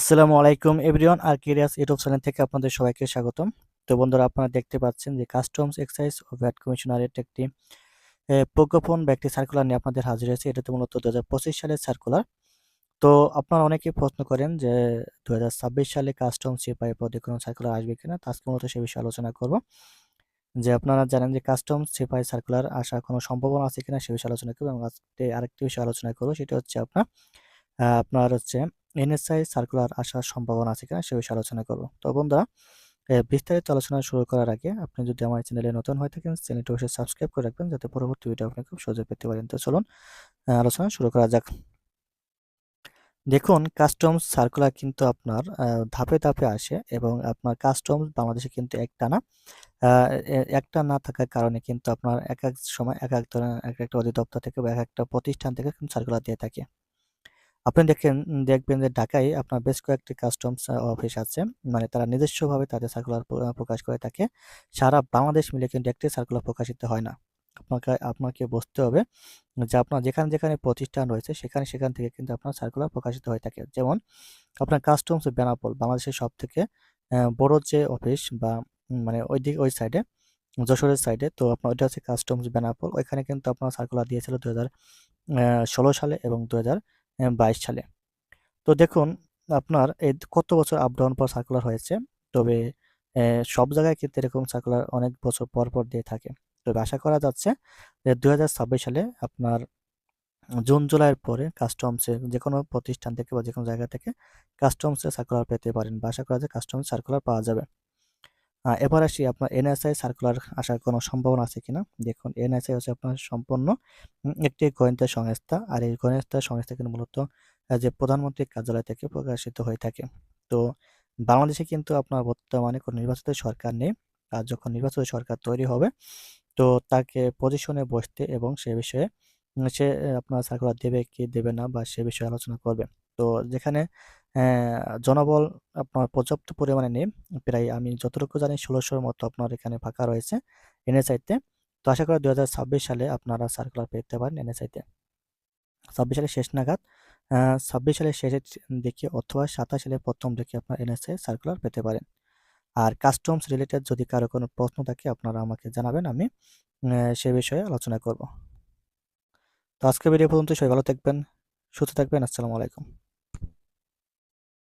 আসসালামু আলাইকুম এভরিওয়ান আর কিরিয়াস ইউটিউব চ্যানেল থেকে আপনাদের সবাইকে স্বাগতম। তো বন্ধুরা, আপনারা দেখতে পাচ্ছেন যে কাস্টমস এক্সাইজ ও ভ্যাট কমিশনারের একটি প্রজ্ঞাপন বা একটি সার্কুলার নিয়ে আপনাদের হাজির হয়েছে। এটা তো মূলত দু সালের সার্কুলার তো আপনারা অনেকেই প্রশ্ন করেন যে দুই হাজার ছাব্বিশ সালে কাস্টমস সিপাহি পদে কোনো সার্কুলার আসবে কিনা? তো আজকে মূলত সে বিষয়ে আলোচনা করব। যে আপনারা জানেন যে কাস্টমস সিপাহি সার্কুলার আসার কোনো সম্ভাবনা আছে কিনা সে বিষয়ে আলোচনা করব এবং আজকে আরেকটি বিষয়ে আলোচনা করব। সেটা হচ্ছে আপনার আপনার হচ্ছে এনএসআই সার্কুলার আসার সম্ভাবনা আছে কিনা সে বিষয়ে আলোচনা করব। তো বন্ধুরা বিস্তারিত আলোচনা শুরু করার আগে আপনি যদি আমার চ্যানেলে নতুন হয়ে থাকেন চ্যানেলটি অবশ্যই সাবস্ক্রাইব করে রাখবেন যাতে পরবর্তী ভিডিও আপনি খুব সহজে পেতে পারেন। তো চলুন আলোচনা শুরু করা যাক। দেখুন কাস্টমস সার্কুলার কিন্তু আপনার ধাপে ধাপে আসে এবং আপনার কাস্টমস বাংলাদেশে কিন্তু একটা না একটা না থাকার কারণে কিন্তু আপনার এক এক সময় এক এক ধরনের, এক একটা অধিদপ্তর থেকে বা এক একটা প্রতিষ্ঠান থেকে কিন্তু সার্কুলার দিয়ে থাকে। আপনি দেখেন, দেখবেন যে ঢাকায় আপনার বেশ কয়েকটি কাস্টমস অফিস আছে। মানে তারা নিজস্বভাবে তাদের সার্কুলার প্রকাশ করে থাকে। সারা বাংলাদেশ মিলে কিন্তু একটি সার্কুলার প্রকাশিত হয় না। আপনাকে আপনাকে বুঝতে হবে যে আপনার যেখানে যেখানে প্রতিষ্ঠান রয়েছে, সেখানে, সেখান থেকে কিন্তু আপনার সার্কুলার প্রকাশিত হয়ে থাকে। যেমন আপনার কাস্টমস বেনাপোল, বাংলাদেশের সব থেকে বড় যে অফিস বা মানে ওই দিক ওই সাইডে যশোরের সাইডে তো আপনার ওইটা হচ্ছে কাস্টমস বেনাপোল। ওইখানে কিন্তু আপনার সার্কুলার দিয়েছিল দু ষোলো সালে এবং দু হাজার বাইশ সালে। তো দেখুন, আপনার এই কত বছর আপ ডাউন পর সার্কুলার হয়েছে, তবে সব জায়গায় কিন্তু এরকম সার্কুলার অনেক বছর পর পর দিয়ে থাকে। তবে আশা করা যাচ্ছে যে দু হাজার ছাব্বিশ সালে আপনার জুন, জুলাইয়ের পরে কাস্টমসে যে কোনো প্রতিষ্ঠান থেকে বা যে কোনো জায়গা থেকে কাস্টমসে সার্কুলার পেতে পারেন বা আশা করা যায় কাস্টমস সার্কুলার পাওয়া যাবে। এবার আসি আপনার এনএসআই সার্কুলার আসার কোনো সম্ভাবনা আছে কিনা? দেখুন এনএসআই হচ্ছে আপনার সম্পূর্ণ একটি গোয়েন্দা সংস্থা আর এই গোয়েন্দা সংস্থা কিন্তু মূলত যে প্রধানমন্ত্রীর কার্যালয় থেকে প্রকাশিত হয়ে থাকে। তো বাংলাদেশে কিন্তু আপনার বর্তমানে কোনো নির্বাচিত সরকার নেই। আর যখন নির্বাচিত সরকার তৈরি হবে, তো তাকে পজিশনে বসতে এবং সে বিষয়ে, সে আপনার সার্কুলার দেবে কি দেবে না বা সে বিষয়ে আলোচনা করবে। তো যেখানে জনবল আপনার পর্যাপ্ত পরিমাণে নেই। প্রায় আমি যতটুকু জানি ষোলোশোর মতো আপনার এখানে ফাঁকা রয়েছে এনএসআইতে তো। আশা করি দু হাজার ছাব্বিশ সালে আপনারা সার্কুলার পেতে পারেন এনএসআইতে ছাব্বিশ সালের শেষ নাগাদ ছাব্বিশ সালের শেষের দিকে অথবা সাতাশ সালের প্রথম দিকে আপনার এনএসআই সার্কুলার পেতে পারেন। আর কাস্টমস রিলেটেড যদি কারও কোনো প্রশ্ন থাকে আপনারা আমাকে জানাবেন, আমি সে বিষয়ে আলোচনা করব। তো আজকে ভিডিও পর্যন্ত সবাই ভালো থাকবেন, সুস্থ থাকবেন, আসসালামু আলাইকুম।